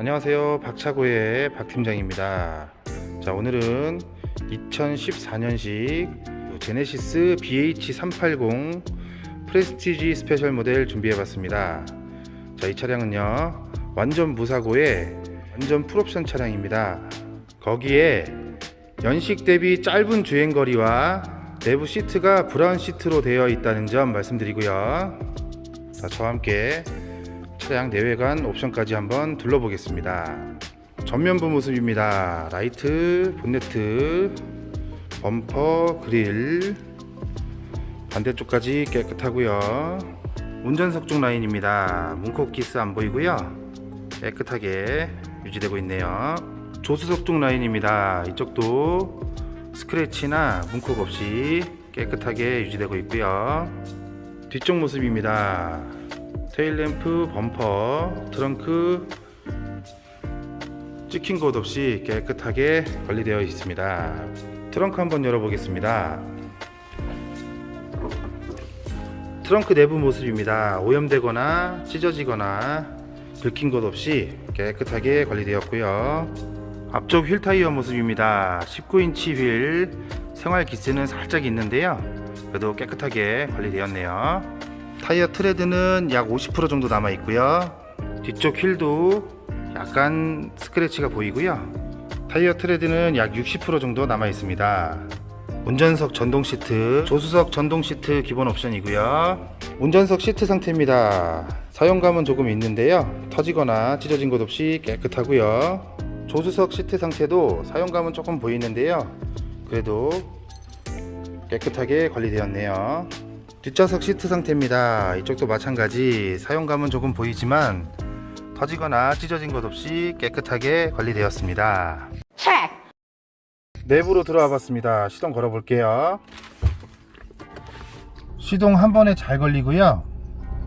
안녕하세요. 박차고의 박 팀장입니다. 자, 오늘은 2014년식 제네시스 BH380 프레스티지 스페셜 모델 준비해 봤습니다. 자, 이 차량은요. 완전 무사고의 완전 풀옵션 차량입니다. 거기에 연식 대비 짧은 주행 거리와 내부 시트가 브라운 시트로 되어 있다는 점 말씀드리고요. 자, 저와 함께 차량 내외관 옵션까지 한번 둘러보겠습니다. 전면부 모습입니다. 라이트, 본네트, 범퍼, 그릴, 반대쪽까지 깨끗하고요. 운전석 쪽 라인입니다. 문콕 기스 안 보이고요. 깨끗하게 유지되고 있네요. 조수석 쪽 라인입니다. 이쪽도 스크래치나 문콕 없이 깨끗하게 유지되고 있고요. 뒤쪽 모습입니다. 테일램프, 범퍼, 트렁크 찍힌 곳 없이 깨끗하게 관리되어 있습니다. 트렁크 한번 열어보겠습니다. 트렁크 내부 모습입니다. 오염되거나 찢어지거나 긁힌 곳 없이 깨끗하게 관리되었고요. 앞쪽 휠 타이어 모습입니다. 19인치 휠 생활 기스는 살짝 있는데요. 그래도 깨끗하게 관리되었네요. 타이어 트레드는 약 50% 정도 남아 있고요. 뒤쪽 휠도 약간 스크래치가 보이고요. 타이어 트레드는 약 60% 정도 남아 있습니다. 운전석 전동 시트, 조수석 전동 시트 기본 옵션이고요. 운전석 시트 상태입니다. 사용감은 조금 있는데요. 터지거나 찢어진 곳 없이 깨끗하고요. 조수석 시트 상태도 사용감은 조금 보이는데요. 그래도 깨끗하게 관리되었네요. 뒷좌석 시트 상태입니다. 이쪽도 마찬가지 사용감은 조금 보이지만 터지거나 찢어진 것 없이 깨끗하게 관리되었습니다. 내부로 들어와 봤습니다. 시동 걸어 볼게요. 시동 한 번에 잘 걸리고요.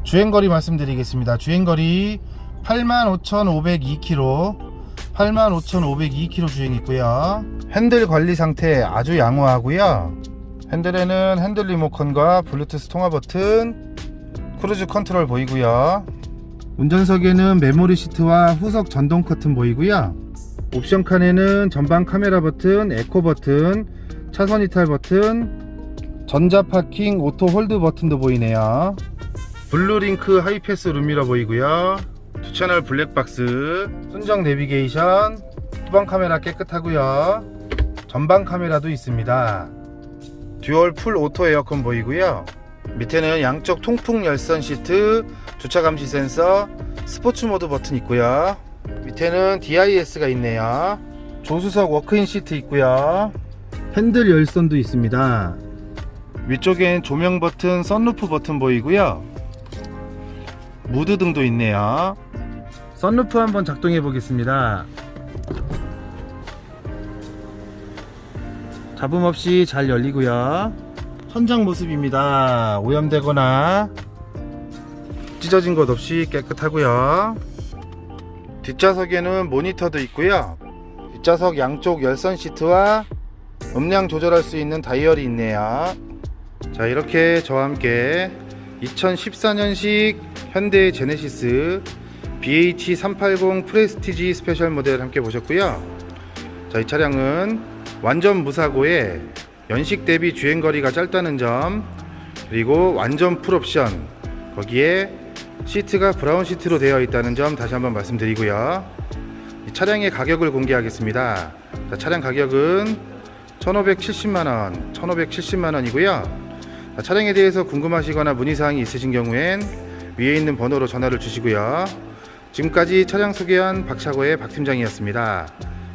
주행거리 말씀드리겠습니다. 주행거리 85,502km, 85,502km 주행했고요. 핸들 관리 상태 아주 양호하고요. 핸들에는 핸들 리모컨과 블루투스 통화 버튼, 크루즈 컨트롤 보이고요. 운전석에는 메모리 시트와 후석 전동 커튼 보이고요. 옵션 칸에는 전방 카메라 버튼, 에코 버튼, 차선 이탈 버튼, 전자 파킹 오토 홀드 버튼도 보이네요. 블루링크 하이패스 룸미러 보이고요. 두 채널 블랙박스, 순정 내비게이션, 후방 카메라 깨끗하고요. 전방 카메라도 있습니다. 듀얼 풀 오토 에어컨 보이고요. 밑에는 양쪽 통풍 열선 시트, 주차 감시 센서, 스포츠 모드 버튼 있고요. 밑에는 DIS가 있네요. 조수석 워크인 시트 있고요. 핸들 열선도 있습니다. 위쪽엔 조명 버튼, 선루프 버튼 보이고요. 무드 등도 있네요. 선루프 한번 작동해 보겠습니다. 잡음 없이 잘 열리고요. 천장 모습입니다. 오염되거나 찢어진 것 없이 깨끗하고요. 뒷좌석에는 모니터도 있고요. 뒷좌석 양쪽 열선 시트와 음량 조절할 수 있는 다이얼이 있네요. 자, 이렇게 저와 함께 2014년식 현대 제네시스 BH380 프레스티지 스페셜 모델 함께 보셨고요. 자, 이 차량은 완전 무사고에 연식 대비 주행 거리가 짧다는 점, 그리고 완전 풀옵션, 거기에 시트가 브라운 시트로 되어 있다는 점 다시 한번 말씀드리고요. 이 차량의 가격을 공개하겠습니다. 자, 차량 가격은 1,570만원, 1,570만원이고요. 차량에 대해서 궁금하시거나 문의사항이 있으신 경우엔 위에 있는 번호로 전화를 주시고요. 지금까지 차량 소개한 박차고의 박 팀장이었습니다.